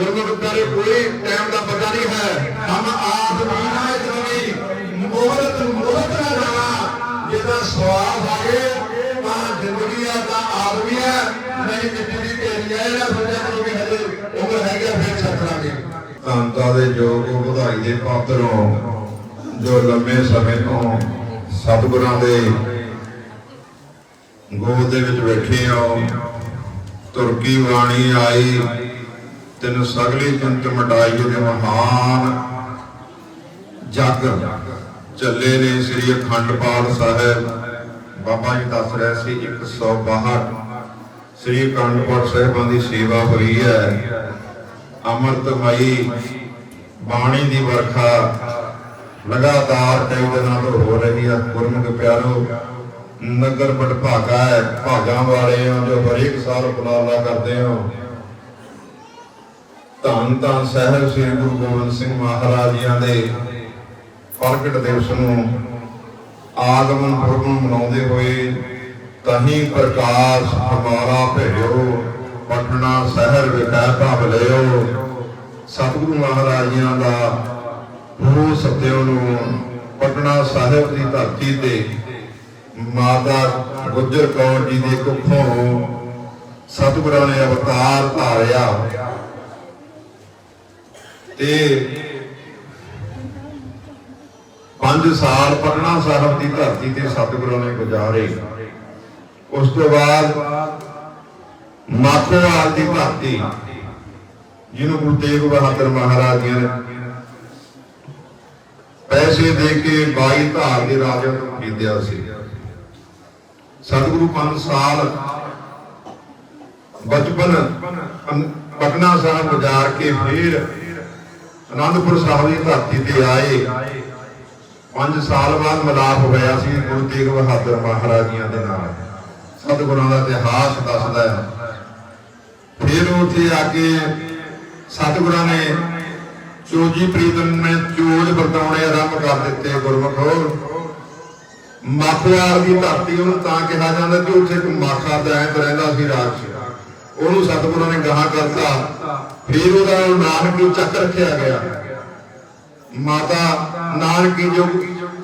ਗੁਰਮੁਖ ਪਿਆਰੇ, ਕੋਈ ਟਾਈਮ ਦਾ ਪਤਾ ਨਹੀਂ ਹੈ। ਹਮ ਆਪ ਮੀਨਾ ਜਨਮੀ ਮੋਹਤ ਮੋਹਤ ਨਾ ਜਾਣਾ ਜਿਹਦਾ ਸਵਾਲ ਆਗੇ ਤਾਂ ਜ਼ਿੰਦਗੀ ਆ, ਤਾਂ ਆਦਮੀ ਹੈ। ਨਹੀਂ ਮਿੱਟੀ ਦੀ ਢੇਰੀ ਹੈ, ਜਿਹੜਾ ਸੋਚਿਆ ਕਰੋ ਕਿ ਹਜੇ, ਉਮਰ ਹੈਗੀ ਫਿਰ ਛੱਡਾਂਗੇ ਧੰਨਤਾ ਦੇ ਯੋਗ ਵਧਾਈ ਦੇ ਪਾਤਰੋਂ ਜੋ ਲੰਮੇ ਸਮੇਂ ਤੋਂ ਸਤਿਗੁਰਾਂ ਦੇ ਗੋਦ ਦੇ ਵਿੱਚ ਬੈਠੇ ਹੋ, ਤੁਰਕੀ ਬਾਣੀ ਆਈ ਤੈਨੂੰ ਸਗਲੀ ਜੰਤ ਮਟਾਈ ਦੇ ਮਹਾਨ ਜਗ ਚੱਲੇ ਨੇ ਸ੍ਰੀ ਅਖੰਡ ਪਾਠ ਸਾਹਿਬ। ਬਾਬਾ ਜੀ ਦੱਸ ਰਹੇ ਸੀ 162 ਸ੍ਰੀ ਅਖੰਡ ਪਾਠ ਸਾਹਿਬਾਂ ਦੀ ਸੇਵਾ ਹੋਈ ਹੈ। ਅੰਮ੍ਰਿਤਮਈ ਬਾਣੀ ਦੀ ਵਰਖਾ ਲਗਾਤਾਰ ਕਈ ਦਿਨਾਂ ਤੋਂ ਹੋ ਰਹੀ ਹੈ ਗੁਰਮੁਖ ਪਿਆਰੋ, ਨਗਰ ਭਾਗਾ ਹੈ। ਭਾਗਾਂ ਵਾਲੇ ਹੋ ਜੋ ਹਰੇਕ ਸਾਲ ਉਪਰਾਲਾ ਕਰਦੇ ਹੋ। ਧੰਨ ਧੰਨ ਸਾਹਿਬ ਸ੍ਰੀ ਗੁਰੂ ਗੋਬਿੰਦ ਸਿੰਘ ਮਹਾਰਾਜ ਜੀਆਂ ਦੇ ਪ੍ਰਗਟ ਦਿਵਸ ਨੂੰ ਆਗਮਨ ਪੁਰਬ ਨੂੰ ਮਨਾਉਂਦੇ ਹੋਏ ਤਹੀਂ ਪ੍ਰਕਾਸ਼ ਹਮਾਰਾ ਭੇਜੋ ਪਟਨਾ ਸ਼ਹਿਰ ਵਿਖੇ ਭਾਵ ਲਿਓ ਸਤਿਗੁਰੂ ਮਹਾਰਾਜ ਜੀਆਂ ਦਾ ਗੁਰੂ ਸਤਿਓ ਨੂੰ ਪਟਨਾ ਸਾਹਿਬ ਦੀ ਧਰਤੀ ਤੇ ਮਾਤਾ ਗੁਜਰ ਕੌਰ ਜੀ ਦੇ ਕੁੱਖੋਂ ਸਤਿਗੁਰਾਂ ਨੇ ਅਵਤਾਰ ਧਾਰਿਆ। ਤੇ 5 ਸਾਲ ਪਟਨਾ ਸਾਹਿਬ ਦੀ ਧਰਤੀ ਤੇ ਸਤਿਗੁਰਾਂ ਨੇ ਗੁਜ਼ਾਰੇ ਉਸ ਤੋਂ ਬਾਅਦ ਮਾਖੋਵਾਲ ਦੀ ਧਰਤੀ ਜਿਹਨੂੰ ਗੁਰੂ ਤੇਗ ਬਹਾਦਰ ਮਹਾਰਾਜ ਜੀ ਨੇ ਪੈਸੇ ਦੇ ਕੇ ਬਾਈ ਧਾਰ ਦੇ ਰਾਜਾ ਨੂੰ ਖਰੀਦਿਆ ਸੀ ਸਤਿਗੁਰੂ 5 ਸਾਲ ਬਚਪਨ ਪਟਨਾ ਸਾਹਿਬ ਗੁਜ਼ਾਰ ਕੇ ਫਿਰ ਅਨੰਦਪੁਰ ਸਾਹਿਬ ਦੀ ਧਰਤੀ ਤੇ ਆਏ। 5 ਸਾਲ ਬਾਅਦ ਮਿਲਾਪ ਹੋਇਆ ਸੀ ਗੁਰੂ ਤੇਗ ਬਹਾਦਰ ਮਹਾਰਾਜ ਜੀਆਂ ਦੇ ਨਾਲ। ਸਤਿਗੁਰਾਂ ਦਾ ਇਤਿਹਾਸ ਦੱਸਦਾ ਹੈ। ਫਿਰ ਉੱਥੇ ਆ ਕੇ ਸਤਿਗੁਰਾਂ ਨੇ ਚੋਜੀ ਪ੍ਰੀਤਮ ਨੇ ਚੋਜ ਵਰਤਾਉਣੇ ਆਰੰਭ ਕਰ ਦਿੱਤੇ ਗੁਰਮਖੋ। ਮਾਖਵਾਲ ਦੀ ਧਰਤੀ ਉਹਨੂੰ ਤਾਂ ਕਿਹਾ ਜਾਂਦਾ ਕਿ ਉੱਥੇ ਇੱਕ ਮਾਖਾ ਦੈਂਤ ਰਹਿੰਦਾ ਸੀ ਰਾਜ। ਉਹਨੂੰ ਸਤਿਗੁਰਾਂ ਨੇ ਗਾਹਾਂ ਕਰਤਾ। ਫਿਰ ਉਹਦਾ ਨਾਨਕੀ ਚੱਕ ਰੱਖਿਆ ਗਿਆ। ਮਾਤਾ ਨਾਨਕੀ ਜੋ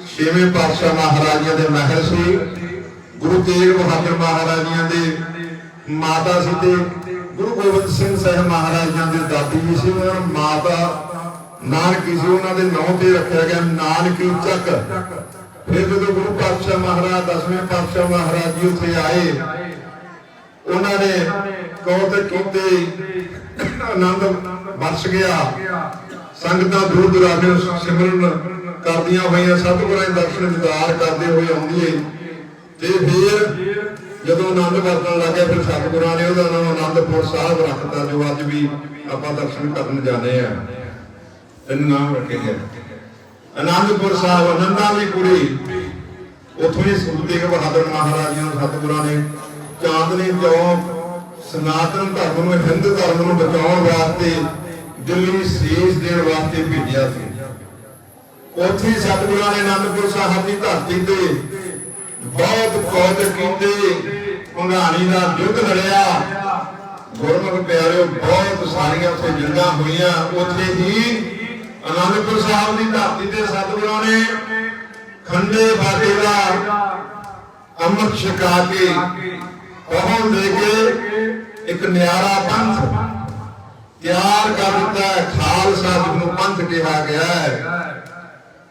ਛੇਵੇਂ ਪਾਤਸ਼ਾਹ ਮਹਾਰਾਜਿਆਂ ਦੇ ਮਹਿਲ ਸੀ, ਗੁਰੂ ਤੇਗ ਬਹਾਦਰ ਮਹਾਰਾਜਿਆਂ ਦੇ ਮਾਤਾ ਸੀ ਤੇ ਗੁਰੂ ਗੋਬਿੰਦ ਸਿੰਘ ਸਾਹਿਬ ਮਹਾਰਾਜਿਆਂ ਦੇ ਦਾਦੀ ਜੀ ਸੀ, ਉਹਨਾਂ ਨੂੰ ਮਾਤਾ ਨਾਨਕੀ ਸੀ, ਉਹਨਾਂ ਦੇ ਨਾਂ ਤੇ ਰੱਖਿਆ ਗਿਆ ਨਾਨਕੀ ਚੱਕ। ਫਿਰ ਜਦੋਂ ਗੁਰੂ ਪਾਤਸ਼ਾਹ ਮਹਾਰਾਜ, ਦਸਵੇਂ ਪਾਤਸ਼ਾਹ ਮਹਾਰਾਜ ਜੀ ਉੱਥੇ ਆਏ, ਉਹਨਾਂ ਨੇ ਕੌਤਕ ਕੀਤੇ ਆਨੰਦ ਵਰਸ ਗਿਆ। ਸੰਗਤਾਂ ਦੂਰ ਦੁਰਾਡੇ ਸਿਮਰਨ ਕਰਦੀਆਂ ਹੋਈਆਂ, ਸਤਿਗੁਰਾਂ ਦੇ ਦਰਸ਼ਨ ਦਿਦਾਰ ਕਰਦੇ ਹੋਏ ਆਉਂਦੀ ਹੈ ਤੇ ਫਿਰ ਜਦੋਂ ਆਨੰਦ ਵਰਤਣ ਲੱਗਿਆ ਫਿਰ ਸਤਿਗੁਰਾਂ ਨੇ ਉਹਦਾ ਨਾਮ ਆਨੰਦਪੁਰ ਸਾਹਿਬ ਰੱਖਤਾ, ਜੋ ਅੱਜ ਵੀ ਆਪਾਂ ਦਰਸ਼ਨ ਕਰਨ ਜਾਂਦੇ ਆ। ਇਹਨੂੰ ਨਾਮ ਰੱਖੇ ਗਿਆ ਆਨੰਦਪੁਰ ਸਾਹਿਬ ਆਨੰਦਾਂ ਦੀ ਕੁੜੀ। ਉੱਥੋਂ ਹੀ ਗੁਰੂ ਤੇਗ ਬਹਾਦਰ ਮਹਾਰਾਜ ਜੀ ਨੂੰ ਸਤਿਗੁਰਾਂ ਨੇ ਚਾਂਦਨੀ ਚੌਕ ਸਨਾਤਨ ਧਰਮ ਨੂੰ, ਹਿੰਦੂ ਧਰਮ ਨੂੰ ਬਚਾਉਣ ਵਾਸਤੇ ਦਿੱਲੀ ਸੀਸ ਦੇਣ ਵਾਸਤੇ ਭੇਜਿਆ ਸੀ। ਉੱਥੇ ਸਤਿਗੁਰਾਂ ਨੇ ਆਨੰਦਪੁਰ ਸਾਹਿਬ ਦੀ ਧਰਤੀ ਤੇ ਬਹੁਤ ਕੌਤ ਕੀਤੇ। ਭੰਗਾਣੀ ਦਾ ਯੁੱਧ ਲੜਿਆ। ਗੁਰਮੁਖ ਪਿਆਰਿਓ, ਬਹੁਤ ਸਾਰੀਆਂ ਉੱਥੇ ਜੰਗਾਂ ਹੋਈਆਂ। ਉੱਥੇ ਹੀ ਅਨੰਦਪੁਰ ਸਾਹਿਬ ਦੀ ਧਰਤੀ ਤੇ ਸਤਿਗੁਰਾਂ ਨੇ ਖੰਡੇ ਬਾਟੇ ਦਾ ਅੰਮ੍ਰਿਤ ਛਕਾ ਕੇ ਪਹੁੰਚ ਦੇ ਕੇ ਇੱਕ ਨਿਆਰਾ ਪੰਥ ਤਿਆਰ ਕਰ ਦਿੱਤਾ ਹੈ। ਖਾਲਸਾ ਜਿਹਨੂੰ ਪੰਥ ਕਿਹਾ ਗਿਆ ਹੈ।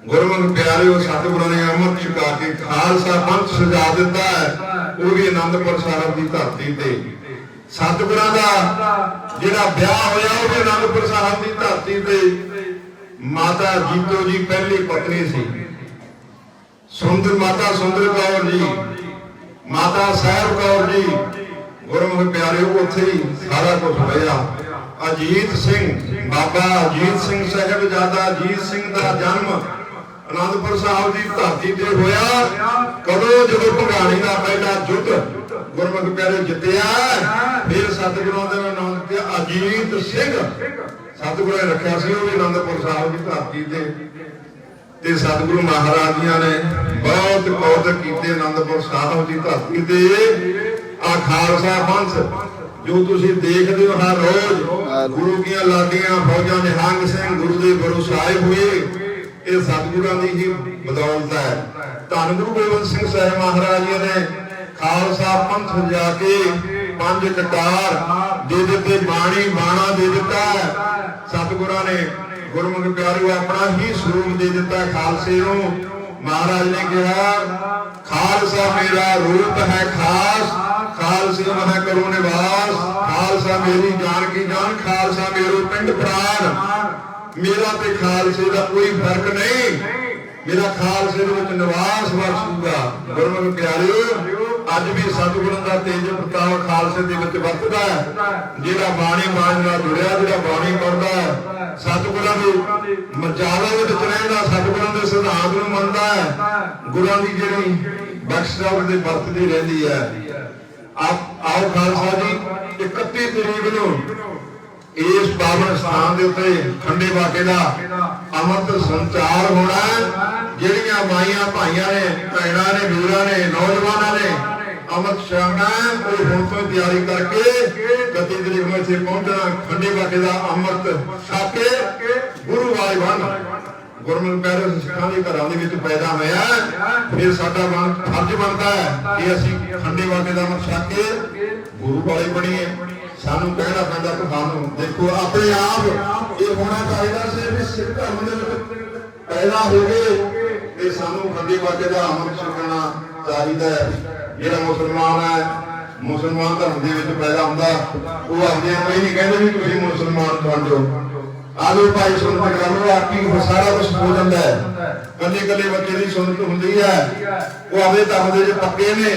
ਗੁਰਮੁਖ ਪਿਆਰਿਓ, ਸਤਿਗੁਰਾਂ ਨੇ ਅੰਮ੍ਰਿਤ ਛਕਾ ਕੇ ਖਾਲਸਾ ਪੰਥ ਸਜਾ ਦਿੱਤਾ ਹੈ। ਉਹ ਵੀ ਆਨੰਦਪੁਰ ਸਾਹਿਬ ਦੀ ਧਰਤੀ ਤੇ। ਸਤਿਗੁਰਾਂ ਦਾ ਜਿਹੜਾ ਵਿਆਹ ਹੋਇਆ ਉਹ ਵੀ ਆਨੰਦਪੁਰ ਸਾਹਿਬ ਦੀ ਧਰਤੀ ਤੇ ਮਾਤਾ ਜੀਤੋ ਜੀ ਪਹਿਲੀ ਪਤਨੀ ਸੀ। ਸੁੰਦਰ ਮਾਤਾ ਸੁੰਦਰ ਕੌਰ ਜੀ। ਮਾਤਾ ਸਾਹਿਬ ਕੌਰ ਜੀ, ਗੁਰਮੁਖ ਪਿਆਰਿਓ, ਉੱਥੇ ਹੀ ਸਾਰਾ ਕੁਝ ਹੋਇਆ। ਅਜੀਤ ਸਿੰਘ, ਬਾਬਾ ਅਜੀਤ ਸਿੰਘ ਸਾਹਿਬਜ਼ਾਦਾ ਅਜੀਤ ਸਿੰਘ ਦਾ ਜਨਮ ਅਨੰਦਪੁਰ ਸਾਹਿਬ ਦੀ ਧਰਤੀ ਤੇ ਹੋਇਆ। ਕਦੋਂ ਜਦੋਂ ਭਗਾਣੀ ਦਾ ਪਹਿਲਾ ਯੁੱਧ ਗੁਰਮੁਖ ਪਿਆਰੇ ਜਿੱਤਿਆ, ਫਿਰ ਸਤਿਗੁਰਾਂ ਦੇ ਨਾਮ ਤੇ ਅਜੀਤ ਸਿੰਘ। ਸਤਿਗੁਰਾਂ ਨੇ ਰੱਖਿਆ ਸੀ ਉਹ ਵੀ ਅਨੰਦਪੁਰ ਸਾਹਿਬ ਦੀ ਧਰਤੀ ਤੇ। ਤੇ ਸਤਿਗੁਰੂ ਮਹਾਰਾਜ ਜੀਆਂ ਨੇ ਬਹੁਤ ਕੌਤਕ ਕੀਤੇ ਆਨੰਦਪੁਰ ਸਾਹਿਬ ਦੀ ਧਰਤੀ ਤੇ। ਖਾਲਸਾ ਪੰਥ, ਜੋ ਤੁਸੀਂ ਦੇਖਦੇ ਹੋ ਹਰ ਰੋਜ਼, ਗੁਰੂ ਦੀਆਂ ਲਾਡੀਆਂ ਫੌਜਾਂ ਨਿਹੰਗ ਸਿੰਘ ਗੁਰੂ ਦੇ ਗੁਰੂ ਸਾਹਿਬ ਹੋਏ, ਇਹ ਸਤਿਗੁਰਾਂ ਦੀ ਹੀ ਬਦੌਲਤ ਹੈ। ਧੰਨ ਗੁਰੂ ਗੋਬਿੰਦ ਸਿੰਘ ਸਾਹਿਬ ਮਹਾਰਾਜ ਜੀ ਨੇ ਖਾਲਸਾ ਪੰਥ ਜਾ ਕੇ ਪੰਜ ਕਕਾਰ ਦੇ ਦਿੱਤੇ, ਬਾਣੀ ਬਾਣਾ ਦੇ ਦਿੱਤਾ। ਸਤਿਗੁਰਾਂ ਨੇ ਗੁਰਮੁਖ ਪਿਆਰਿਓ, ਆਪਣਾ ਹੀ ਸਰੂਪ ਦੇ ਦਿੱਤਾ ਖਾਲਸੇ ਨੂੰ। ਮਹਾਰਾਜ ਨੇ ਕਿਹਾ, ਖਾਲਸਾ ਮੇਰਾ ਰੂਪ ਹੈ ਖਾਸ, ਖਾਲਸੇ ਮਹ ਕਰੋ ਨਿਵਾਸ। ਖਾਲਸਾ ਮੇਰੀ ਜਾਨ ਕੀ ਜਾਨ, ਖਾਲਸਾ ਮੇਰੋ ਪਿੰਡ ਪ੍ਰਾਨ ਮੇਰਾ ਤੇ ਖਾਲਸੇ ਦਾ ਕੋਈ ਫ਼ਰਕ ਨਹੀਂ। ਮੇਰਾ ਖਾਲਸੇ ਦੇ ਵਿੱਚ ਨਿਵਾਸ ਵਰਸੂਗਾ ਗੁਰਮੁਖ ਪਿਆਰਿਓ, ਅੱਜ ਵੀ ਸਤਿਗੁਰਾਂ ਦਾ ਤੇਜ ਪ੍ਰਤਾਪ ਖਾਲਸੇ ਦੇ ਵਿੱਚ ਵਰਤਦਾ ਹੈ। ਜਿਹੜਾ ਬਾਣੀ ਬਾਣੀ ਨਾਲ ਜੁੜਿਆ, ਜਿਹੜਾ ਬਾਣੀ ਪੜਦਾ ਹੈ, ਸਤਿਗੁਰਾਂ ਦੀ ਮਰਜ਼ਾਦਾ ਦੇ ਵਿੱਚ ਰਹਿੰਦਾ, ਸਤਿਗੁਰਾਂ ਦੇ ਸਿਧਾਂਤ ਨੂੰ ਮੰਨਦਾ ਹੈ। ਗੁਰਾਂ ਦੀ ਜਿਹੜੀ ਬਖਸ਼ਦਾ ਉਹਦੇ ਵਰਤਦੀ ਰਹਿੰਦੀ ਹੈ। ਆਪ ਆਓ ਖਾਲਸਾ ਜੀ 31 ਤਰੀਕ ਨੂੰ ਇਸ ਪਾਵਨ ਸਥਾਨ ਦੇ ਉੱਤੇ ਖੰਡੇ ਬਾਟੇ ਦਾ ਅਮਰਤ ਸੰਚਾਰ ਹੋਣਾ ਜਿਹੜੀਆਂ ਮਾਈਆਂ ਭਾਈਆਂ ਨੇ, ਭੈਣਾਂ ਨੇ, ਵੀਰਾਂ ਨੇ, ਨੌਜਵਾਨਾਂ ਨੇ ਅਮਰਤ ਛਕਣਾ ਉਹ ਹੁਣ ਤੋਂ ਤਿਆਰੀ ਕਰਕੇ ਗਤੀ ਤਰੀਕ ਨੂੰ ਪਹੁੰਚਣਾ ਖੰਡੇ ਬਾਟੇ ਦਾ ਅਮਰਤ ਛਕ ਕੇ ਗੁਰੂ ਵਾਲੇ ਬਣ। ਗੁਰਮੁਖ ਪਿਆਰੇ ਸਿੱਖਾਂ ਦੇ ਘਰਾਂ ਦੇ ਵਿੱਚ ਪੈਦਾ ਹੋਇਆ ਫਿਰ ਸਾਡਾ ਫਰਜ਼ ਬਣਦਾ ਹੈ ਕਿ ਅਸੀਂ ਖੰਡੇ ਬਾਟੇ ਦਾ ਅਮਰਤ ਛੱਕ ਕੇ ਗੁਰੂ ਵਾਲੇ ਬਣੀਏ। ਸਾਨੂੰ ਕਹਿਣਾ ਪੈਂਦਾ ਤੁਹਾਨੂੰ ਦੇਖੋ, ਆਪਣੇ ਆਪ ਇਹ ਹੋਣਾ ਚਾਹੀਦਾ ਸੀ ਵੀ ਸਿੱਖ ਧਰਮ ਦੇ ਵਿੱਚ ਪੈਦਾ ਹੋ ਗਏ ਤੇ ਸਾਨੂੰ ਖੰਡੇ ਬਾਟੇ ਦਾ ਅਮਰ ਛਕਣਾ ਚਾਹੀਦਾ ਹੈ। ਜਿਹੜਾ ਮੁਸਲਮਾਨ ਹੈ, ਮੁਸਲਮਾਨ ਧਰਮ ਦੇ ਵਿੱਚ ਪੈਦਾ ਹੁੰਦਾ, ਉਹ ਆਪਦੇ ਆਪ ਇਹ ਨਹੀਂ ਕਹਿੰਦੇ ਵੀ ਤੁਸੀਂ ਮੁਸਲਮਾਨ ਬਣ ਜਾਓ। ਆਲੋ ਭਾਈ ਸੁਣਤ ਕਰ ਲਓ ਆਪੀ ਸਾਰਾ ਕੁਝ ਹੋ ਜਾਂਦਾ ਹੈ। ਕੱਲੇ ਕੱਲੇ ਬੱਚੇ ਦੀ ਸੁਣਤ ਹੁੰਦੀ ਹੈ। ਉਹ ਆਪਣੇ ਧਰਮ ਦੇ ਵਿੱਚ ਪੱਕੇ ਨੇ।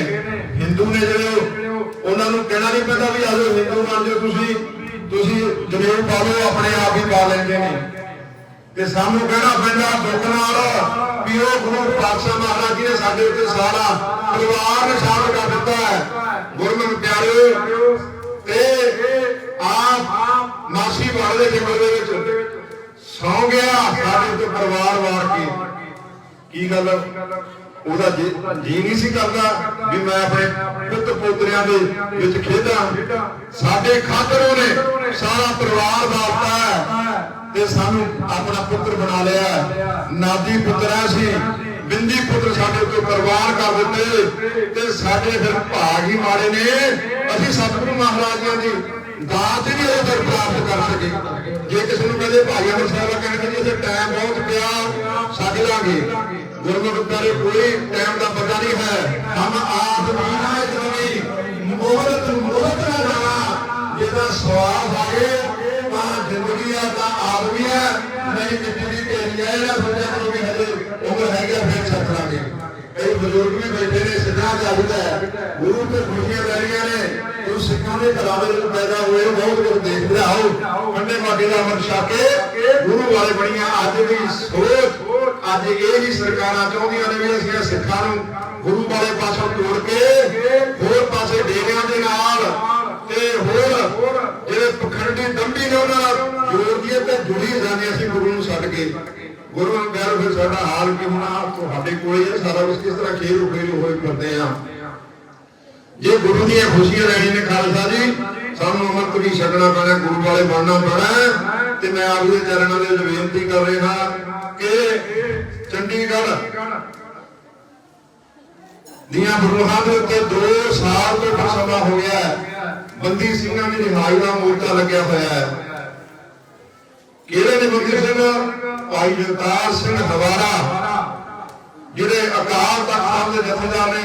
ਹਿੰਦੂ ਨੇ ਜਿਹੜੇ ਉਹਨਾਂ ਨੂੰ ਕਹਿਣਾ ਨਹੀਂ ਪੈਂਦਾ ਵੀ ਆਜੋ ਹਿੰਦੂ ਬਣ ਜਾਓ ਤੁਸੀਂ ਤੁਸੀਂ ਜਨੇਊ ਪਾ ਲਓ, ਆਪਣੇ ਆਪ ਹੀ ਪਾ ਲੈਂਦੇ ਨੇ। ਤੇ ਸਾਨੂੰ ਕਹਿਣਾ ਪੈਂਦਾ ਦੁੱਖ ਨਾਲ ਵੀ ਉਹ ਗੁਰੂ ਪਾਤਸ਼ਾਹ ਮਹਾਰਾਜ ਜੀ ਨੇ ਸਾਡੇ ਉੱਤੇ ਸਾਰਾ ਪਰਿਵਾਰ ਨੇ ਸ਼ਾਮਲ ਕਰ ਦਿੱਤਾ ਹੈ। ਗੁਰਮੁਖ ਪਿਆਰਿਓ, ਤੇ ਆਪ ਮਾਸੀ ਵਾਲੇ ਦੇ ਜੰਗਲ ਦੇ ਵਿੱਚ ਸੌ ਗਿਆ, ਸਾਡੇ ਉੱਤੇ ਪਰਿਵਾਰ ਵਾਰ ਕੇ। ਕੀ ਗੱਲ? ਉਹਦਾ ਜੀ ਨਹੀਂ ਸੀ ਕਰਦਾ ਵੀ ਮੈਂ ਆਪਣੇ ਪੁੱਤ ਪੋਤਰਿਆਂ ਦੇ ਵਿੱਚ ਖੇਡਾਂ। ਸਾਡੇ ਖਾਤਰ ਉਹਨੇ ਸਾਰਾ ਪਰਿਵਾਰ ਵਾਰਤਾ ਹੈ ਤੇ ਸਾਨੂੰ ਆਪਣਾ ਪੁੱਤਰ ਬਣਾ ਲਿਆ ਨਾਦੀ ਪੁੱਤਰ ਹੈ ਸੀ ਬਿੰਦੀ ਪੁੱਤਰ ਸਾਡੇ ਉੱਤੇ ਪਰਿਵਾਰ ਕਰ ਦਿੱਤੇ। ਤੇ ਸਾਡੇ ਫਿਰ ਭਾਗ ਹੀ ਮਾੜੇ ਨੇ। ਅਸੀਂ ਸਤਿਗੁਰੂ ਮਹਾਰਾਜਾਂ ਜੀ ਦਾਤ ਹੀ ਉਹ ਦਰ ਪ੍ਰਾਪਤ ਕਰ ਸਕੇ। ਜੇ ਕਿਸੇ ਨੂੰ ਕਹਦੇ ਭਾਈ ਅਮਰ ਸਾਹਿਬ ਕਹਿੰਦੇ ਜੀ ਇਸੇ ਟਾਈਮ ਬਹੁਤ ਪਿਆ ਛੱਡ ਲਾਂਗੇ। ਗੁਰਮੁਖ ਪਿਆਰੇ, ਕੋਈ ਟਾਈਮ ਦਾ ਪਤਾ ਨਹੀਂ ਹੈ। ਹਮ ਆਪ ਮੀਨਾ ਇਤਨੀ ਮੋਹਰਤ ਮੋਹਰਤ ਨਾ ਜਾਣਾ ਜਿਹਦਾ ਸਵਾਬ ਆਗੇ ਤਾਂ ਜ਼ਿੰਦਗੀ ਆ, ਤਾਂ ਆਦਮੀ ਹੈ। ਨਹੀਂ ਮਿੱਟੀ ਦੀ ਹੈ ਇਹਦਾ ਸੋਚਿਆ ਕਰੋ ਵੀ ਹਜੇ ਉਮਰ ਹੈਗਾ ਫਿਰ ਛੱਡ ਲਾਂਗੇ। ਕਈ ਬਜ਼ੁਰਗ ਵੀ ਬੈਠੇ ਨੇ ਸਿੱਧਾ ਚਾਹੀਦਾ ਹੈ ਗੁਰੂ ਤੇ ਖੁਸ਼ੀਆਂ ਲੈ ਨੇ, ਜੋ ਸਿੱਖਾਂ ਦੇ ਘਰਾਂ ਦੇ ਵਿੱਚ ਪੈਦਾ ਹੋਏ ਬਹੁਤ ਕੁਝ ਦੇਖਦੇ ਆਓ ਕੰਡੇ ਮਾਗੇ ਦਾ ਅਮਰ ਛਕੇ, ਗੁਰੂ ਵਾਲੇ ਬਣੀਆਂ ਅੱਜ ਦੀ ਸੋਚ। ਅੱਜ ਇਹ ਹੀ ਸਰਕਾਰਾਂ ਚਾਹੁੰਦੀਆਂ ਨੇ ਵੀ ਅਸੀਂ ਸਿੱਖਾਂ ਨੂੰ ਗੁਰੂ ਵਾਲੇ ਪਾਸੋਂ ਤੋੜ ਕੇ ਹੋਰ ਪਾਸੇ ਡੇਰਿਆਂ ਦੇ ਨਾਲ ਤੇ ਹੋਰ ਜਿਹੜੇ ਪਖੰਡੀ ਦੰਭੀ ਨੇ ਉਹਨਾਂ ਨਾਲ ਜੋੜਦੀਆਂ ਤੇ ਜੁੜੀ ਜਾਂਦੇ ਅਸੀਂ ਗੁਰੂ ਨੂੰ ਛੱਡ ਕੇ। ਗੁਰੂ ਨੂੰ ਕਹਿ ਫਿਰ ਸਾਡਾ ਹਾਲ ਕੀ ਹੋਣਾ? ਤੁਹਾਡੇ ਕੋਲੇ ਇਹ ਸਾਰਾ ਕੁਝ ਕਿਸ ਤਰ੍ਹਾਂ ਖੇਲ ਉਖੇਲ ਹੋਏ ਫਿਰਦੇ ਆ? ਜੇ ਗੁਰੂ ਦੀਆਂ ਖੁਸ਼ੀਆਂ ਲੈਣੀ ਨੇ ਖਾਲਸਾ ਜੀ, ਸਾਨੂੰ ਅਮਰਤ ਵੀ ਛੱਡਣਾ ਪੈਣਾ ਗੁਰੂ ਵਾਲੇ ਬਣਨਾ ਪੈਣਾ ਤੇ ਮੈਂ ਆਪ ਦੇ ਚਰਨਾਂ ਦੇ ਬੇਨਤੀ ਕਰ ਰਿਹਾ ਕਿ ਚੰਡੀਗੜ੍ਹ ਦੀਆਂ ਬਰੂਹਾਂ ਦੇ ਉੱਤੇ 2 ਸਾਲ ਤੋਂ ਸਮਾਂ ਹੋ ਗਿਆ ਬੰਦੀ ਸਿੰਘਾਂ ਦੀ ਰਿਹਾਈ ਦਾ ਮੋਰਚਾ ਲੱਗਿਆ ਹੋਇਆ ਹੈ। ਕਿਹੜੇ ਨੇ ਬੰਦੀ ਸਿੰਘ ਭਾਈ ਜਗਤਾਰ ਸਿੰਘ ਹਵਾਰਾ ਜਿਹੜੇ ਅਕਾਲ ਤਖਤ ਸਾਹਿਬ ਦੇ ਜਥੇਦਾਰ ਨੇ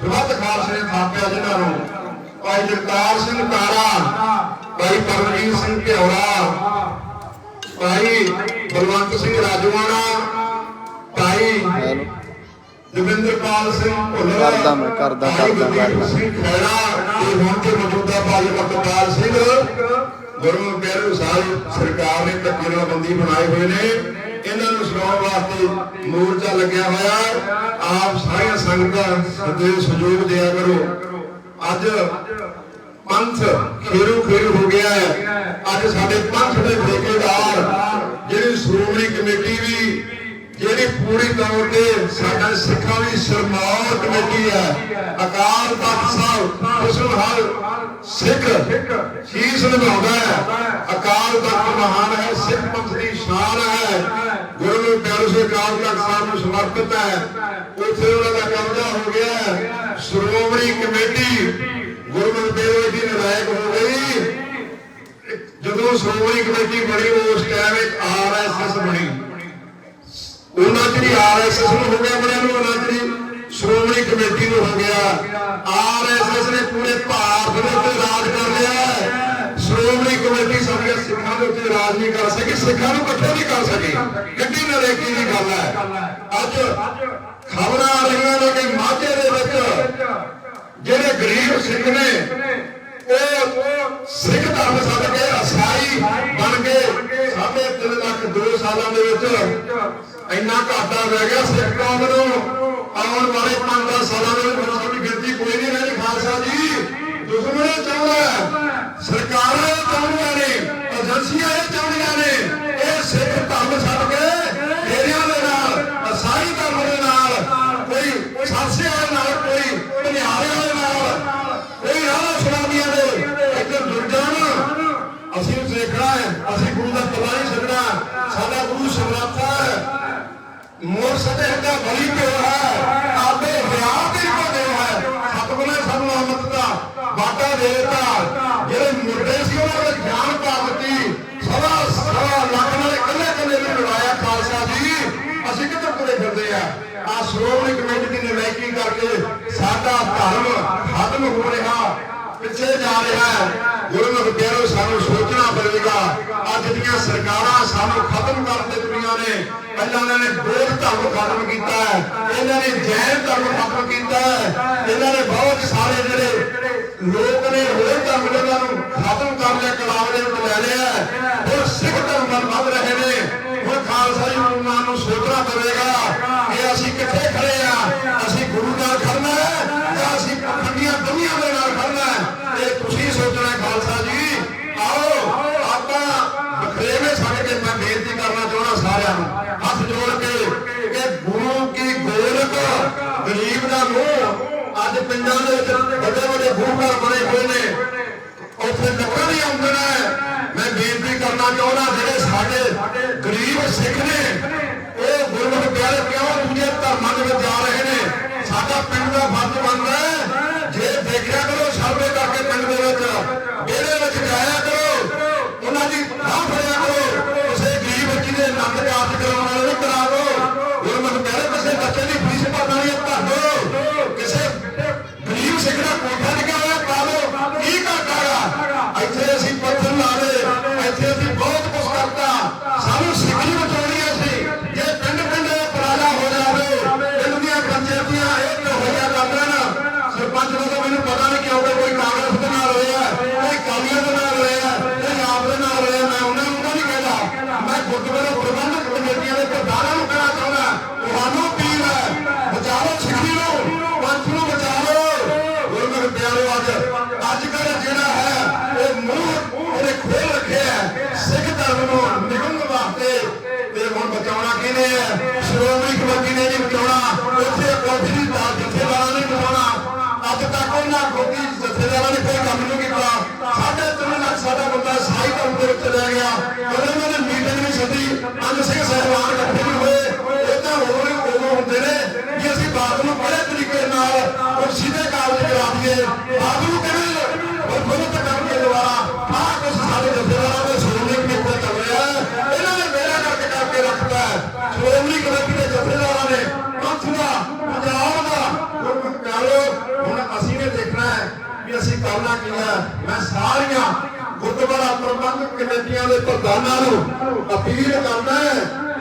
ਪ੍ਰਬੰਧ ਖਾਲਸੇ ਨੇ ਥਾਪਿਆ ਜਿਨ੍ਹਾਂ ਨੂੰ। ਭਾਈ ਜਗਤਾਰ ਸਿੰਘ ਤਾਰਾ ਭਾਈ ਪਰਮਜੀਤ ਸਿੰਘ ਘਿਓੜਾ ਭਾਈ ਬਲਵੰਤ ਸਿੰਘ ਰਾਜਵਾਨਾ ਭਾਈ ਦਵਿੰਦਰਪਾਲ ਸਿੰਘ ਭੁੱਲਰ ਕਰਦਾ ਮੈਂ, ਕਰਦਾ, ਕਰਦਾ। ਸਿੰਘ ਖੈਰਾ ਤੇ ਹੁਣ ਤੇ ਮੌਜੂਦਾ ਭਾਈ ਅਮਰਪਾਲ ਸਿੰਘ। ਗੁਰੂ ਪਿਆਰੇ ਸਾਰੀ ਸਰਕਾਰ ਨੇ ਧੱਕੇ ਨਾਲ ਬੰਦੀ ਬਣਾਏ ਹੋਏ ਨੇ। ਇਹਨਾਂ ਨੂੰ ਸੁਣਾਉਣ ਵਾਸਤੇ ਮੋਰਚਾ ਲੱਗਿਆ ਹੋਇਆ। ਆਪ ਸਾਰੀਆਂ ਸੰਗਤਾਂ ਸਦੇ ਸਹਿਯੋਗ ਦਿਆ ਕਰੋ। ਅੱਜ ਪੰਥ ਖੇਰੂ ਖੇਰੂ ਹੋ ਗਿਆ ਹੈ। ਅੱਜ ਸਾਡੇ ਪੰਥ ਦੇ ਠੇਕੇਦਾਰ, ਜਿਹੜੀ ਸ਼੍ਰੋਮਣੀ ਕਮੇਟੀ ਵੀ, ਜਿਹੜੀ ਪੂਰੀ ਤੌਰ ਤੇ ਸਾਡਾ ਸਿੱਖਾਂ ਦੀ ਸਰਮਾਉ ਕਮੇਟੀ ਹੈ। ਅਕਾਲ ਤਖਤ ਸਾਹਿਬ, ਉਸ ਨੂੰ ਹਰ ਸਿੱਖ। ਸ਼ੀਸ਼ ਨਿਭਾਉਂਦਾ ਹੈ। ਅਕਾਲ ਤਖਤ ਮਹਾਨ ਹੈ, ਸਿੱਖ ਪੰਥ ਦੀ ਸ਼ਾਨ ਹੈ। ਗੁਰੂ ਨੂੰ ਪਿਆਰੇ ਸੇ ਅਕਾਲ ਤਖਤ ਸਾਹਿਬ ਨੂੰ ਸਮਰਪਿਤ ਹੈ। ਉੱਥੇ ਉਹਨਾਂ ਦਾ ਕਬਜ਼ਾ ਹੋ ਗਿਆ ਹੈ। ਸ਼੍ਰੋਮਣੀ ਕਮੇਟੀ ਗੁਰੂ ਨਾਨਕ ਦੇਵ ਜੀ ਦੀ ਨਲਾਇਕ ਹੋ ਗਈ। ਜਦੋਂ ਸ਼੍ਰੋਮਣੀ ਕਮੇਟੀ ਬਣੀ, ਉਸ ਟਾਈਮ ਇੱਕ ਆਰਐਸਐਸ ਬਣੀ। ਉਹਨਾਂ ਜਿਹੜੀ ਆਰਐਸਐਸ ਨੂੰ ਹੋ ਗਿਆ ਬਣਿਆ ਨੂੰ ਉਹਨਾਂ ਜਿਹੜੀ ਸ਼੍ਰੋਮਣੀ ਕਮੇਟੀ ਨੂੰ ਹੋ ਗਿਆ। ਆਰਐਸਐਸ ਨੇ ਪੂਰੇ ਭਾਰਤ ਦੇ ਉੱਤੇ ਰਾਜ ਕਰ ਲਿਆ ਸ਼੍ਰੋਮਣੀ ਕਮੇਟੀ ਸਾਡੀਆਂ ਸਿੱਖਾਂ ਦੇ ਉੱਤੇ ਰਾਜ ਨਹੀਂ ਕਰ ਸਕੀ, ਸਿੱਖਾਂ ਨੂੰ ਇਕੱਠੇ ਨਹੀਂ ਕਰ ਸਕੀ। ਕਿੱਡੀ ਨਰੇਕੀ ਦੀ ਗੱਲ ਹੈ। ਅੱਜ ਖਬਰਾਂ ਆ ਰਹੀਆਂ ਨੇ ਕਿ ਮਾਝੇ ਦੇ ਵਿੱਚ ਜਿਹੜੇ ਗਰੀਬ ਸਿੱਖ ਨੇ, ਉਹ ਸਿੱਖ ਧਰਮ ਸੱਦ ਕੇ ਅਸਾਈ ਬਣ ਕੇ ਸਾਢੇ ਤਿੰਨ ਲੱਖ ਦੋ ਸਾਲਾਂ ਦੇ ਵਿੱਚ ਇੰਨਾ ਘਾਟਾ ਰਹਿ ਗਿਆ ਸਿੱਖ ਕੌਮ ਨੂੰ। ਬਲੀ ਪਿਓ ਹੈ ਆਪੇ ਹਿਆਰ ਦੇ ਕੋ ਹੈ ਸਤਿਗੁਰੂ ਨੇ ਸਾਨੂੰ ਅਮਰਤ ਦਾ ਵਾਟਾ ਦੇ ਜਿਹੜੇ ਮੁਰਦੇ ਸੀ ਉਹਨਾਂ ਦੇ ਗਿਆਨ ਪਾ ਦਿੱਤੀ ਸਵਾ ਸਵਾ ਲੱਖ ਨਾਲ ਇਕੱਲੇ ਇਕੱਲੇ ਨੂੰ ਲੜਾਇਆ ਖਾਲਸਾ ਜੀ ਅਸੀਂ ਕਿੱਧਰ ਤੁਰੇ ਫਿਰਦੇ ਆ ਆ ਸ਼੍ਰੋਮਣੀ ਕਮੇਟੀ ਦੀ ਨਲਾਇਕੀ ਕਰਕੇ ਸਾਡਾ ਧਰਮ ਖਤਮ ਹੋ ਰਿਹਾ, ਪਿੱਛੇ ਜਾ ਰਿਹਾ ਹੈ। ਸਰਕਾਰਾਂ ਸਾਨੂੰ ਖਤਮ ਕਰਨ ਤੇ ਦੁਨੀਆ ਨੇ। ਪਹਿਲਾਂ ਇਹਨਾਂ ਨੇ ਬੋਧ ਧਰਮ ਖਤਮ ਕੀਤਾ ਹੈ। ਇਹਨਾਂ ਨੇ ਜੈਨ ਧਰਮ ਖਤਮ ਕੀਤਾ ਹੈ। ਇਹਨਾਂ ਨੇ ਬਹੁਤ ਸਾਰੇ ਜਿਹੜੇ ਲੋਕ ਨੇ, ਹੋਰ ਧਰਮ ਦੇ ਉਹਨਾਂ ਨੂੰ ਖਤਮ ਕਰ ਲਿਆ, ਕਲਾਮ ਦੇ ਵਿੱਚ ਲੈ ਲਿਆ ਹੁਣ ਸਿੱਖ ਧਰਮ ਵੱਲ ਵੱਧ ਰਹੇ ਨੇ। ਹੁਣ ਖਾਲਸਾ ਜੀ ਨੂੰ ਨੂੰ ਸੋਚਣਾ ਪਵੇਗਾ ਕਿ ਅਸੀਂ ਕਿੱਥੇ ਖੜੇ ਆ ਅਸੀਂ ਗੁਰੂ ਨਾਲ ਖੜਨਾ ਹੈ। ਗਰੀਬ ਸਿੱਖ ਨੇ, ਉਹ ਗੁਰਮੁਖ ਪਿਆਰੇ ਕਿਉਂ ਦੂਜੇ ਧਰਮਾਂ ਦੇ ਵਿੱਚ ਜਾ ਰਹੇ ਨੇ? ਸਾਡਾ ਪਿੰਡ ਦਾ ਫਰਜ਼ ਬਣਦਾ ਹੈ, ਜੇ ਦੇਖਿਆ ਕਰੋ ਸਰਵੇ ਕਰਕੇ ਪਿੰਡ ਦੇ ਵਿੱਚ, ਵਿਹੜੇ ਵਿੱਚ ਜਾਇਆ ਕਰੋ, ਉਹਨਾਂ ਦੀ ਬਾਹ ਫੜਿਆ ਕਰੋ ਕਿਸੇ ਗਰੀਬ ਬੱਚੀ ਦੇ ਆਨੰਦ ਕਾਰਜ ਕਰਾਉਣਾ ਧਰਮ ਗਿਆ ਕਦੇ ਉਹਨਾਂ ਮੀਟਿੰਗ ਨਹੀਂ ਸੱਦੀ ਪੰਜ ਸਿੰਘ ਸਹਿਬਾਨ ਇਕੱਠੇ ਨਹੀਂ ਹੋਏ। ਇਹ ਤਾਂ ਹੋਰ ਉਦੋਂ ਹੁੰਦੇ ਨੇ ਕਿ ਅਸੀਂ ਬਾਤ ਨੂੰ ਬੜੇ ਤਰੀਕੇ ਨਾਲ ਉਹ ਸਿੱਧੇ ਕਾਬਜ ਕਰਾ ਦਈਏ। ਬਾਤ ਨੂੰ ਕਿਵੇਂ? ਉਹ ਗਲਤ ਦੁਆਰਾ ਆਹ ਕੁਝ ਸਾਡੇ ਜਥੇਦਾਰਾਂ ਦੇ ਸ਼੍ਰੋਮਣੀ ਕਮੇਟੀ ਚੱਲ ਰਿਹਾ ਇਹਨਾਂ ਨੇ ਮੇਰਾ ਕਰਕੇ ਕਰਕੇ ਰੱਖਤਾ ਸ਼੍ਰੋਮਣੀ ਕਮੇਟੀ ਦੇ ਜਥੇਦਾਰਾਂ ਨੇ ਪੰਥ ਦਾ, ਪੰਜਾਬ ਦਾ, ਹੁਣ ਅਸੀਂ ਨੇ ਦੇਖਣਾ ਹੈ ਵੀ ਅਸੀਂ ਕਰਨਾ ਕੀ ਹੈ। ਮੈਂ ਸਾਰੀਆਂ ਕਮੇਟੀਆਂ ਦੇ ਪ੍ਰਧਾਨਾਂ ਨੂੰ ਅਪੀਲ ਕਰਦਾ ਹੈ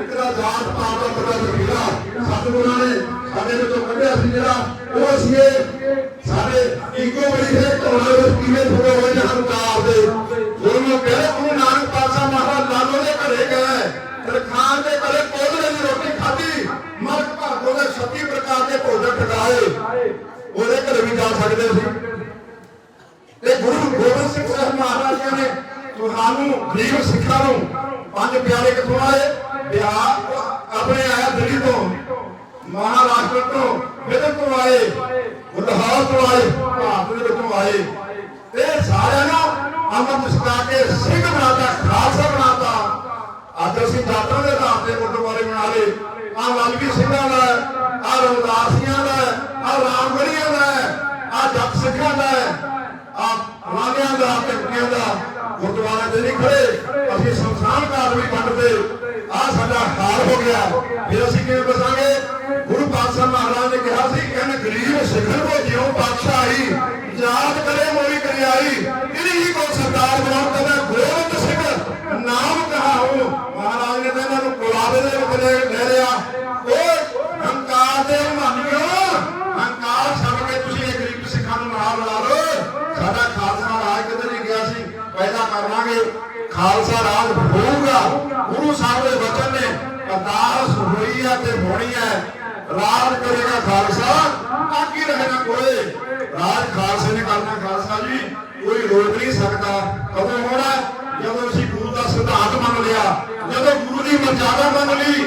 ਇੱਕ ਜਾਤ ਪਾਤ ਦਾ ਪਤਾ ਲੱਗੇਗਾ ਸਤਿਗੁਰਾਂ ਨੇ ਸਾਡੇ ਵਿੱਚੋਂ ਕੱਢਿਆ ਸੀ ਜਿਹੜਾ, ਉਹ ਅਸੀਂ ਸਾਡੇ ਈਗੋ ਬੜੀ ਹੈ ਢੋਲੇ ਵਿੱਚ ਕਿਵੇਂ ਤੁਹਾਨੂੰ ਗਰੀਬ ਸਿੱਖਾਂ ਨੂੰ, ਪੰਜ ਪਿਆਰੇ ਕਿਥੋਂ ਆਏ? ਬਿਹਾਰ ਆਪਣੇ ਆਇਆ ਦਿੱਲੀ ਮਹਾਰਾਸ਼ਟਰ ਤੋਂ ਵਿਦਿਤ ਤੋਂ ਆਏ ਗੁਰਹਾਲ ਤੋਂ ਆਏ, ਭਾਰਤ ਦੇ ਵਿੱਚੋਂ ਆਏ। ਤੇ ਸਾਰਿਆਂ ਨੂੰ ਅੰਮ੍ਰਿਤ ਛਕਾ ਕੇ ਸਿੰਘ ਬਣਾਤਾ, ਖਾਲਸਾ ਬਣਾਤਾ। ਅੱਜ ਅਸੀਂ ਜਾਤਾਂ ਦੇ ਆਧਾਰ ਤੇ ਗੁਰਦੁਆਰੇ ਬਣਾ ਲਏ। ਆ ਲਾਲਵੀ ਸਿੰਘਾਂ ਦਾ ਆ ਰਵਦਾਸੀਆਂ ਦਾ ਆ ਰਾਮਗੜੀਆਂ ਦਾ ਆ ਜੱਟ ਸਿੱਖਾਂ ਦਾ ਆ ਰਾਮਿਆਂ ਦਾ ਟਿੱਕਿਆਂ ਦਾ। ਗੁਰਦੁਆਰੇ ਤੇ ਨਹੀਂ ਖੜੇ। ਅਸੀਂ ਸੰਸਾਨ ਘਾਟ ਵੀ ਵੰਡਦੇ। ਆ ਸਾਡਾ ਹਾਲ ਹੋ ਗਿਆ। ਫਿਰ ਅਸੀਂ ਕਿਵੇਂ ਤੇ ਹੋਣੀ ਹੈ। ਰਾਜ ਕਰੇਗਾ ਖਾਲਸਾ, ਬਾਕੀ ਰਹੇਗਾ ਕੋਲੇ। ਰਾਜ ਖਾਲਸੇ ਨੇ ਕਰਨਾ ਖਾਲਸਾ ਜੀ। ਕੋਈ ਰੋਕ ਨਹੀਂ ਸਕਦਾ। ਕਦੋਂ ਹੋਣਾ? ਜਦੋਂ ਅਸੀਂ ਗੁਰੂ ਦਾ ਸਿਧਾਂਤ ਮੰਨ ਲਿਆ, ਜਦੋਂ ਗੁਰੂ ਦੀ ਮਰਜ਼ਾਦਾ ਮੰਨ ਲਈ,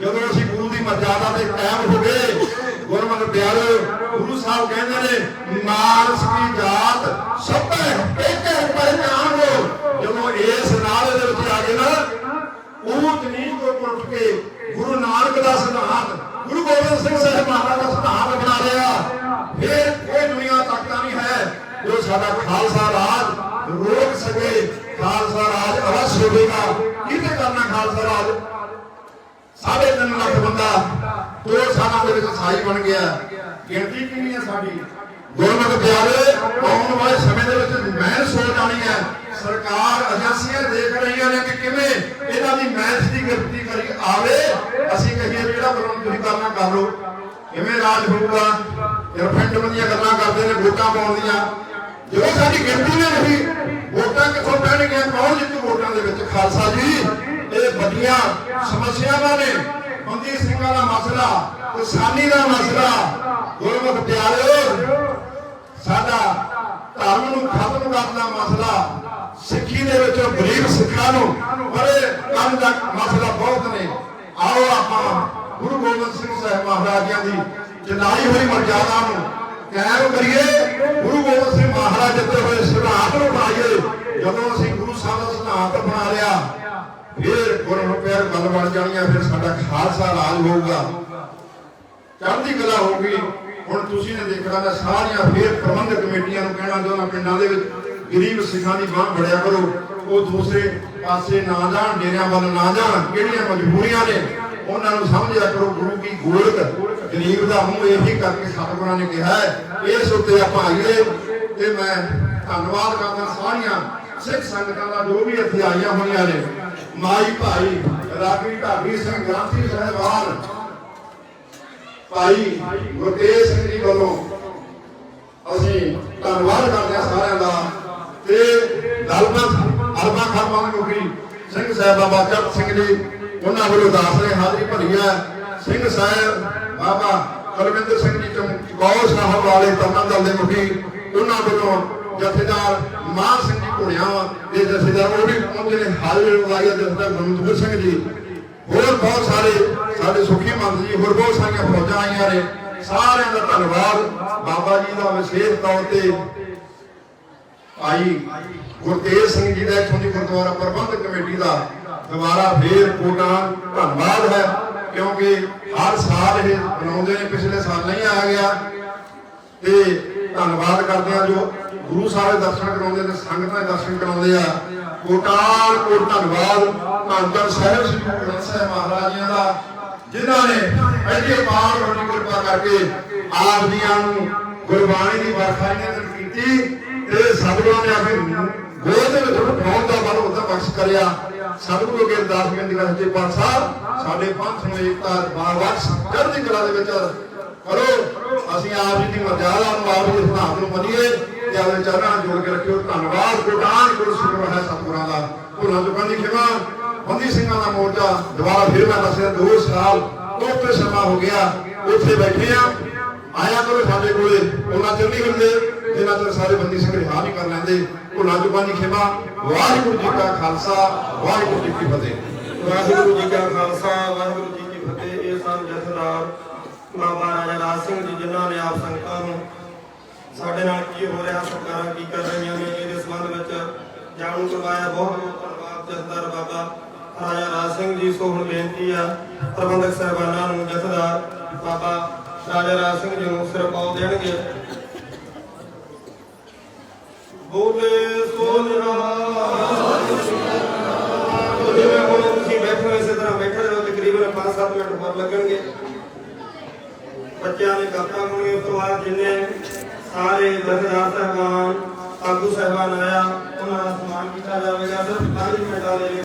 ਜਦੋਂ ਅਸੀਂ ਗੁਰੂ ਦੀ ਮਰਜ਼ਾਦਾ ਤੇ ਕਾਇਮ ਹੋ ਗਏ। ਗੁਰਮਤਿ ਪਿਆਰੋ, ਗੁਰੂ ਸਾਹਿਬ ਕਹਿੰਦੇ ਨੇ, ਮਾਨਸ ਕੀ ਜਾਤ, ਸਭੇ ਇੱਕ ਪਹਿਚਾਨ ਹੋ। ਜਦੋਂ ਇਸ ਨਾਲੇ ਦੇ ਵਿੱਚ ਆ ਗਏ ਨਾ ਉਹ ਤਨੀਕ ਤੋਂ ਉੱਠ ਕੇ ਗੁਰੂ ਨਾਨਕ ਦਾ ਸਿਧਾਂਤ, ਗੁਰੂ ਗੋਬਿੰਦ ਸਿੰਘ ਸਾਹਿਬ ਮਹਾਰਾਜ ਦਾ ਸਿਧਾਂਤ ਬਣਾ ਲਿਆ। ਫਿਰ ਕੋਈ ਦੁਨੀਆ ਤੱਕਦਾ ਨਹੀਂ ਹੈ, ਜੋ ਸਾਡਾ ਖਾਲਸਾ ਰਾਜ ਰੋਕ ਸਕੇ, ਖਾਲਸਾ ਰਾਜ ਅਵਸ਼ ਹੋਵੇਗਾ। ਕਿਤੇ ਕਰਨਾ ਖਾਲਸਾ ਰਾਜ? ਸਾਢੇ ਤਿੰਨ ਲੱਖ ਬੰਦਾ ਦੋ ਸਾਲਾਂ ਦੇ ਵਿੱਚ ਸਾਈ ਬਣ ਗਿਆ। ਗਿਣਤੀ ਕਿੰਨੀ ਹੈ ਸਾਡੀ? ਗੁਰਮਤਿ ਪਿਆਰੇ, ਆਉਣ ਵਾਲੇ ਸਮੇਂ ਦੇ ਵਿੱਚ ਮੈਂ ਸੋਚ ਆਣੀ ਹੈ ਸਰਕਾਰ ਏਜੰਸੀਆਂ ਦੇਖ ਰਹੀਆਂ ਨੇ ਕਿ ਕਿਵੇਂ ਇਹਨਾਂ ਦੀ ਮੈਚ ਦੀ ਗਿਣਤੀ ਕਰੀ ਆਵੇ, ਅਸੀਂ ਕਹੀਏ ਜਿਹੜਾ ਬਲਨ ਤੁਸੀਂ ਕਰਨਾ ਕਰ ਲਓ। ਕਿਵੇਂ ਰਾਜ ਹੋਊਗਾ? ਰਿਫਰੈਂਡਮ ਦੀਆਂ ਗੱਲਾਂ ਕਰਦੇ ਨੇ, ਵੋਟਾਂ ਪਾਉਣ ਦੀਆਂ। ਜਦੋਂ ਸਾਡੀ ਗਿਣਤੀ ਨੇ ਨਹੀਂ ਵੋਟਾਂ ਕਿੱਥੋਂ ਪੈਣਗੀਆਂ? ਕੌਣ ਜਿੱਤੂ ਵੋਟਾਂ ਦੇ ਵਿੱਚ? ਖਾਲਸਾ ਜੀ, ਇਹ ਵੱਡੀਆਂ ਸਮੱਸਿਆਵਾਂ ਨੇ। ਬੰਦੀ ਸਿੰਘਾਂ ਦਾ ਮਸਲਾ, ਕਿਸਾਨੀ ਦਾ ਮਸਲਾ। ਗੁਰਮੁਖ ਪਿਆਰਿਓ, ਸਾਡਾ ਧਰਮ ਨੂੰ ਖਤਮ ਕਰਨ ਦਾ ਮਸਲਾ। ਸਿੱਖੀ ਦੇ ਵਿੱਚ ਗਰੀਬ ਸਿੱਖਾਂ ਨੂੰ ਬੜੇ ਕੰਮ ਦਾ ਮਸਲਾ ਬਹੁਤ ਨੇ। ਆਓ ਆਪਾਂ ਗੁਰੂ ਗੋਬਿੰਦ ਸਿੰਘ ਸਾਹਿਬ ਮਹਾਰਾਜਾਂ ਦੀ ਜਨਾਈ ਹੋਈ ਮਰਜ਼ਾਦਾ ਨੂੰ ਕਾਇਮ ਕਰੀਏ। ਗੁਰੂ ਗੋਬਿੰਦ ਸਿੰਘ ਮਹਾਰਾਜ ਦਿੱਤੇ ਹੋਏ ਸਿਧਾਂਤ ਨੂੰ ਪਾਈਏ ਜਦੋਂ ਅਸੀਂ ਗੁਰੂ ਸਾਹਿਬ ਦਾ ਸਿਧਾਂਤ ਬਣਾ ਲਿਆ, ਫਿਰ ਗੁਰੂ ਪਿਆਰ ਗੱਲ ਬਣ ਜਾਣੀਆਂ ਫਿਰ ਸਾਡਾ ਖਾਲਸਾ ਰਾਜ ਹੋਊਗਾ। ਚੜ੍ਹਦੀ ਕਲਾ ਹੋਊਗੀ। ਹੁਣ ਤੁਸੀਂ ਨੇ ਦੇਖਣਾ ਸਾਰੀਆਂ ਫੇਰ ਪ੍ਰਬੰਧਕ ਕਮੇਟੀਆਂ ਨੂੰ ਕਹਿਣਾ ਚਾਹੁੰਦਾ ਪਿੰਡਾਂ ਦੇ ਵਿੱਚ ਗਰੀਬ ਸਿੱਖਾਂ ਦੀ ਬਾਹ ਫੜਿਆ ਕਰੋ। ਉਹ ਦੂਸਰੇ ਪਾਸੇ ਨਾ ਜਾਣ, ਡੇਰਿਆਂ ਵੱਲ ਨਾ ਜਾਣ, ਕਿਹੜੀਆਂ ਮਜਬੂਰੀਆਂ ਨੇ? ਉਹਨਾਂ ਨੂੰ ਸਮਝਿਆ ਕਰੋ, ਗੁਰੂ ਕੀ ਗੋਲਕ, ਗਰੀਬ ਦਾ ਮੂੰਹ ਇਹੀ ਕਰਕੇ ਸਤਿਗੁਰਾਂ ਨੇ ਕਿਹਾ ਹੈ। ਇਸ ਉੱਤੇ ਆਪਾਂ ਆਈਏ ਤੇ ਮੈਂ ਧੰਨਵਾਦ ਕਰਦਾ ਸਾਰੀਆਂ ਸਿੱਖ ਸੰਗਤਾਂ ਦਾ ਜੋ ਵੀ ਇੱਥੇ ਆਈਆਂ ਹੋਈਆਂ ਨੇ। ਮਾਈ ਭਾਈ ਰਾਗੀ ਢਾਬੀ ਸਿੰਘ, ਗ੍ਰਾਂਥੀ ਸਾਹਿਬਾਨ, ਭਾਈ ਗੁਰਤੇਜ ਸਿੰਘ ਜੀ ਵੱਲੋਂ ਅਸੀਂ ਧੰਨਵਾਦ ਕਰਦੇ ਹਾਂ ਸਾਰਿਆਂ ਦਾ। ਤੇ ਦਲਮਤ ਅਰਬਾ ਖਰਮਾਂ ਮੁਖੀ ਸਿੰਘ ਸਾਹਿਬ ਬਾਬਾ ਚਰਨ ਸਿੰਘ ਜੀ, ਉਹਨਾਂ ਵੱਲੋਂ ਦਾਸ ਨੇ ਹਾਜ਼ਰੀ ਭਰੀ ਹੈ। ਸਿੰਘ ਸਾਹਿਬ ਬਾਬਾ ਕੁਲਵਿੰਦਰ ਸਿੰਘ ਜੀ ਤੋਂ ਸਾਹਿਬ ਵਾਲੇ ਤਰਨਾ ਦਲ ਦੇ ਮੁਖੀ, ਉਹਨਾਂ ਵੱਲੋਂ ਜਥੇਦਾਰ ਮਾਨ ਸਿੰਘ ਜੀ ਘੋੜਿਆਂ ਦੇ ਜਥੇਦਾਰ, ਉਹ ਵੀ ਪਹੁੰਚੇ ਨੇ। ਹਾਜ਼ਰੀ ਲਗਾਈ ਜਥੇਦਾਰ ਮਨਮੋਹਨ ਸਿੰਘ ਜੀ। ਹੋਰ ਬਹੁਤ ਸਾਰੇ ਸਾਡੇ ਸੁਖੀ ਮੰਤ ਜੀ, ਹੋਰ ਬਹੁਤ ਸਾਰੀਆਂ ਫੌਜਾਂ ਆਈਆਂ ਨੇ। ਸਾਰਿਆਂ ਦਾ ਧੰਨਵਾਦ। ਬਾਬਾ ਜੀ ਦਾ ਵਿਸ਼ੇਸ਼ ਤੌਰ ਤੇ ਭਾਈ ਗੁਰਤੇਜ ਸਿੰਘ ਜੀ ਦਾ ਇੱਥੋਂ ਦੀ ਗੁਰਦੁਆਰਾ ਪ੍ਰਬੰਧਕ ਕਮੇਟੀ ਦਾ ਦੁਬਾਰਾ ਫੇਰ ਕੋਟਾਂ ਧੰਨਵਾਦ ਹੈ, ਕਿਉਂਕਿ ਹਰ ਸਾਲ ਇਹ ਬਣਾਉਂਦੇ ਨੇ, ਪਿਛਲੇ ਸਾਲ ਨਹੀਂ ਆਇਆ ਗਿਆ। ਤੇ ਧੰਨਵਾਦ ਕਰਦੇ ਆ ਜੋ ਗੁਰੂ ਸਾਹਿਬ ਦੇ ਦਰਸ਼ਨ ਕਰਾਉਂਦੇ ਨੇ, ਸੰਗਤਾਂ ਦੇ ਦਰਸ਼ਨ ਕਰਾਉਂਦੇ ਆ। ਕੋਟਾਲ ਕੋਟ ਧੰਨਵਾਦ ਧੰਨ ਸਾਹਿਬ ਸ੍ਰੀ ਗੁਰੂ ਗ੍ਰੰਥ ਸਾਹਿਬ ਮਹਾਰਾਜ ਜੀ ਦਾ, ਜਿਨ੍ਹਾਂ ਨੇ ਐਡੀ ਅਪਾਰ ਵੱਡੀ ਕਿਰਪਾ ਕਰਕੇ ਆਪ ਦੀਆਂ ਨੂੰ ਗੁਰਬਾਣੀ ਦੀ ਵਰਖਾ ਇਹਨਾਂ ਨੇ ਕੀਤੀ ਤੇ ਸਤਿਗੁਰਾਂ ਨੇ ਆਪੇ ਗੋਦ ਦੇ ਵਿੱਚ ਉਠਾਉਣ ਦਾ ਬਲ ਉਹਦਾ ਬਖਸ਼ ਕਰਿਆ। ਸਤਿਗੁਰੂ ਅਗੇ ਅਰਦਾਸ ਬੇਨਤੀ ਕਰਦੇ ਪਾਤਸ਼ਾਹ, ਸਾਡੇ ਪੰਥ ਨੂੰ ਏਕਤਾ ਬਾਵਕਸ ਚੜ੍ਹਦੀ ਕਲਾ ਦੇ ਵਿੱਚ ਕਰੋ। ਅਸੀਂ ਆਪ ਜੀ ਦੀ ਮਰਜ਼ਾਦਾ ਨੂੰ ਆਪ ਜੀ ਦੇ ਸਿਧਾਂਤ ਨੂੰ ਮੰਨੀਏ ਤੇ ਆਪਣੇ ਚਰਨਾਂ ਜੋੜ ਕੇ ਰੱਖਿਓ। ਧੰਨਵਾਦ। ਗੁਰਦਾਨ ਗੁਰ ਸ਼ੁਕਰ ਹੈ ਸਤਿਗੁਰਾਂ ਦਾ। ਭੁੱਲਾਂ ਚੁੱਕਾਂ ਦੀ ਖਿਮਾ, ਬੰਦੀ ਸਿੰਘਾਂ ਦਾ ਮੋਰਚਾ, ਦੁਬਾਰਾ ਫਿਰ ਮੈਂ ਦੱਸਿਆ 2 ਸਾਲ ਉੱਥੇ ਸਮਾਂ ਹੋ ਗਿਆ। ਉੱਥੇ ਬੈਠੇ ਆ। ਆਇਆ ਕਰੋ ਸਾਡੇ ਕੋਲੇ, ਉਹਨਾਂ ਚਿਰ ਨਹੀਂ ਹੁੰਦੇ ਚਿਰ ਸਾਰੇ ਬੰਦੀ ਸਿੰਘ ਰਿਹਾ ਨਹੀਂ ਕਰ ਲੈਂਦੇ। ਭੁੱਲਾਂ ਚੁੱਕਾਂ ਖਿਮਾ। ਵਾਹਿਗੁਰੂ ਜੀ ਕਾ ਖਾਲਸਾ, ਵਾਹਿਗੁਰੂ ਜੀ ਕੀ ਫਤਿਹ। ਵਾਹਿਗੁਰੂ ਜੀ ਕਾ ਖਾਲਸਾ, ਵਾਹਿਗੁਰੂ ਜੀ ਕੀ ਫਤਿਹ। ਇਹ ਸਨ ਜਥੇਦਾਰ ਬਾਬਾ ਰਾਜਾ ਰਾਜ ਸਿੰਘ ਜੀ, ਜਿਨ੍ਹਾਂ ਨੇ ਆਪ ਸੰਗਤਾਂ ਨੂੰ ਸਾਡੇ ਨਾਲ ਕੀ ਹੋ ਰਿਹਾ, ਸਰਕਾਰਾਂ ਕੀ ਕਰ ਰਹੀਆਂ ਨੇ, ਇਹਦੇ ਸੰਬੰਧ ਵਿੱਚ ਜਾਣੂ ਕਰਵਾਇਆ। ਬਹੁਤ ਬਹੁਤ ਧੰਨਵਾਦ ਜਥੇਦਾਰ ਬਾਬਾ ਰਾਜਾ ਰਾਜ ਸਿੰਘ ਜੀ। ਸੋ ਹੁਣ ਬੇਨਤੀ ਆ ਪ੍ਰਬੰਧਕ ਸਾਹਿਬਾਨਾਂ ਨੂੰ ਜਥੇਦਾਰ ਬਾਬਾ ਰਾਜਾ ਰਾਜ ਸਿੰਘ ਜੀ ਨੂੰ ਸਿਰ ਪਾਉ ਦੇਣਗੇ। ਬੋਲੇ ਸੋ ਨਿਹਾਲ ਜਿਵੇਂ ਹੁਣ ਤੁਸੀਂ ਬੈਠੇ ਹੋ ਇਸੇ ਤਰ੍ਹਾਂ ਬੈਠੇ ਰਹੋ, ਤਕਰੀਬਨ 5-7 ਮਿੰਟ ਹੋਰ ਲੱਗਣਗੇ। ਬੱਚਿਆਂ ਨੇ ਕਾਪਾ ਹੋਣਗੇ ਤੋਂ ਬਾਅਦ ਜਿੰਨੇ ਸਾਰੇ ਜਥੇਦਾਰ ਸਾਹਿਬਾਨ, ਆਗੂ ਸਾਹਿਬਾਨ ਆਇਆ, ਉਹਨਾਂ ਦਾ ਸਨਮਾਨ ਕੀਤਾ ਜਾਵੇਗਾ। ਸਿਰਫ 5 ਮਿੰਟਾਂ ਦੇ